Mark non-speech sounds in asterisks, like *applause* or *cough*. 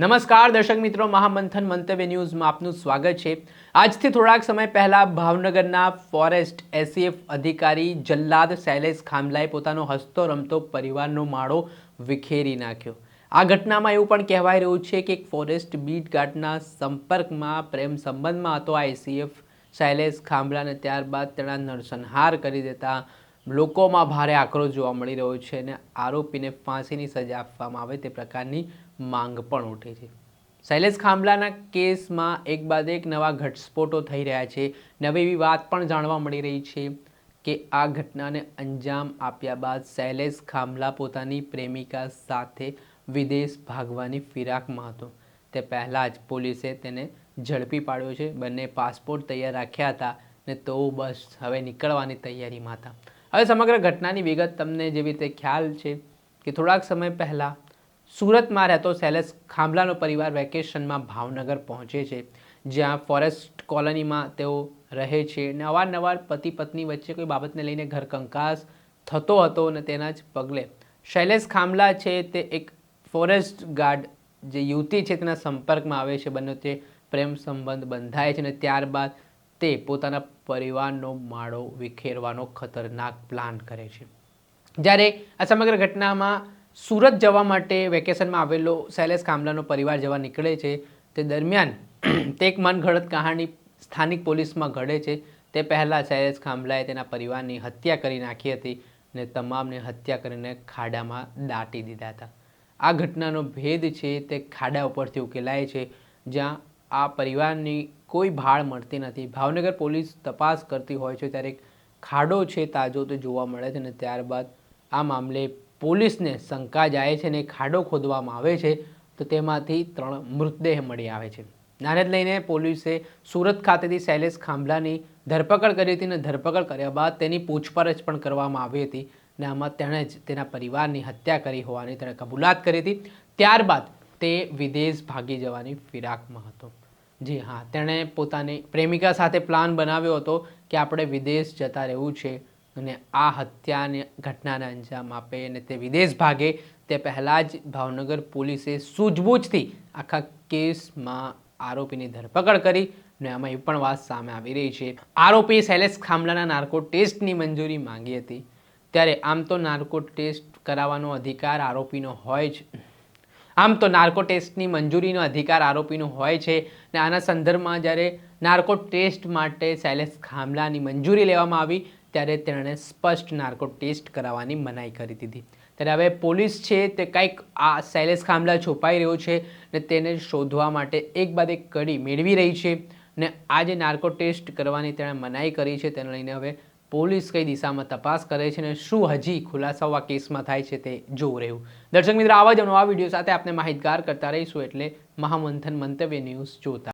નમસ્કાર, દર્શક મિત્રો. મહામંથન મંતવ્ય ન્યૂઝમાં આપનું સ્વાગત છે. આજથી થોડાક સમય પહેલા ભાવનગરના ફોરેસ્ટ એસીએફ અધિકારી જલ્લાદ શૈલેષ ખામલાએ પોતાનો હસતો રમતો પરિવારનો માળો વિખેરી નાખ્યો. આ ઘટનામાં એવું પણ કહેવાઈ રહ્યું છે કે એક ફોરેસ્ટ બીટ ગાર્ડના સંપર્કમાં, પ્રેમ સંબંધમાં હતો આ એસીએફ. શૈલેષ ખામલાને ત્યારબાદ તેના નરસંહાર કરી દેતા લોકોમાં ભારે આક્રોશ જોવા મળી રહ્યો છે અને આરોપીને ફાંસીની સજા આપવામાં આવે તે પ્રકારની માંગ પણ ઉઠી છે. શૈલેષ ખાંભલાના કેસમાં એક બાદ એક નવા ઘટસ્ફોટો થઈ રહ્યા છે. નવી એવી વાત પણ જાણવા મળી રહી છે કે આ ઘટનાને અંજામ આપ્યા બાદ શૈલેષ ખાંભલા પોતાની પ્રેમિકા સાથે વિદેશ ભાગવાની ફિરાકમાં હતો. તે પહેલાં જ પોલીસે તેને ઝડપી પાડ્યો છે. બંને પાસપોર્ટ તૈયાર રાખ્યા હતા ને તો બસ હવે નીકળવાની તૈયારીમાં હતા. હવે સમગ્ર ઘટનાની વિગત તમને જેવી રીતે ખ્યાલ છે કે થોડાક સમય પહેલાં સુરતમાં રહેતો શૈલેષ ખાંભલાનો પરિવાર વેકેશનમાં ભાવનગર પહોંચે છે, જ્યાં ફોરેસ્ટ કોલોનીમાં તેઓ રહે છે અને અવારનવાર પતિ પત્ની વચ્ચે કોઈ બાબતને લઈને ઘર કંકાસ થતો હતો અને તેના જ પગલે શૈલેષ ખાંભલા છે તે એક ફોરેસ્ટ ગાર્ડ જે યુવતી છે તેના સંપર્કમાં આવે છે, બંને તે પ્રેમ સંબંધ બંધાય છે અને ત્યારબાદ તે પોતાના પરિવારનો માળો વિખેરવાનો ખતરનાક પ્લાન કરે છે. જ્યારે આ સમગ્ર ઘટનામાં સુરત જવા માટે વેકેશનમાં આવેલો શૈલેષ કામલાનો પરિવાર જવા નીકળે છે, તે દરમિયાન *clears throat* તે એક મનઘડત કહાણી સ્થાનિક પોલીસમાં ઘડે છે. તે પહેલાં શૈલેષ ખાંભલાએ તેના પરિવારની હત્યા કરી નાખી હતી ને તમામને હત્યા કરીને ખાડામાં દાટી દીધા હતા. આ ઘટનાનો ભેદ છે, તે ખાડા ઉપરથી ઉકેલાય છે, જ્યાં આ પરિવારની કોઈ ભાળ મળતી નથી. ભાવનગર પોલીસ તપાસ કરતી હોય છે ત્યારે એક ખાડો છે તાજો તે જોવા મળે છે અને ત્યારબાદ આ મામલે પોલીસને શંકા જાય છે અને ખાડો ખોદવામાં આવે છે તો તેમાંથી ત્રણ મૃતદેહ મળી આવે છે. નાને જ લઈને પોલીસે સુરત ખાતેથી શૈલેષ ખાંભલાની ધરપકડ કરી હતી અને ધરપકડ કર્યા બાદ તેની પૂછપરછ પણ કરવામાં આવી હતી. અને આમાં તેણે જ તેના પરિવારની હત્યા કરી હોવાની તેણે કબૂલાત કરી હતી. ત્યારબાદ તે વિદેશ ભાગી જવાની ફિરાકમાં હતો. જી હા, તેણે પોતાની પ્રેમિકા સાથે પ્લાન બનાવ્યો હતો કે આપણે વિદેશ જતા રહેવું છે અને આ હત્યાને ઘટનાને અંજામ આપે અને તે વિદેશ ભાગે, તે પહેલાં જ ભાવનગર પોલીસે સૂઝબૂછથી આખા કેસમાં આરોપીની ધરપકડ કરી અને આમાં એ પણ વાત સામે આવી રહી છે. આરોપી શૈલેષ ખામલાના નાર્કો ટેસ્ટની મંજૂરી માંગી હતી. ત્યારે આમ તો નાર્કો ટેસ્ટ કરાવવાનો અધિકાર આરોપીનો હોય જ આમ તો નાર્કો ટેસ્ટની મંજૂરીનો અધિકાર આરોપીનો હોય છે ને આના સંદર્ભમાં જ્યારે નાર્કો ટેસ્ટ માટે શૈલેષ ખામલાની મંજૂરી લેવામાં આવી, ત્યારે તેણે સ્પષ્ટ નાર્કો ટેસ્ટ કરાવવાની મનાઈ કરી દીધી. ત્યારે હવે પોલીસ છે તે કંઈક આ શૈલેષ ખામલા છુપાઈ રહ્યો છે ને તેને શોધવા માટે એક બાદ એક કડી મેળવી રહી છે ને આ જે નાર્કો ટેસ્ટ કરવાની તેણે મનાઈ કરી છે, તેને લઈને હવે પોલીસ કઈ દિશામાં તપાસ કરે છે અને શું હજી ખુલાસાઓ આ કેસમાં થાય છે તે જોવું રહ્યું. દર્શક મિત્રો, આવા જ નવા વીડિયો સાથે આપણે માહિતગાર કરતા રહીશું એટલે મહામંથન મંતવ્ય ન્યૂઝ જોતા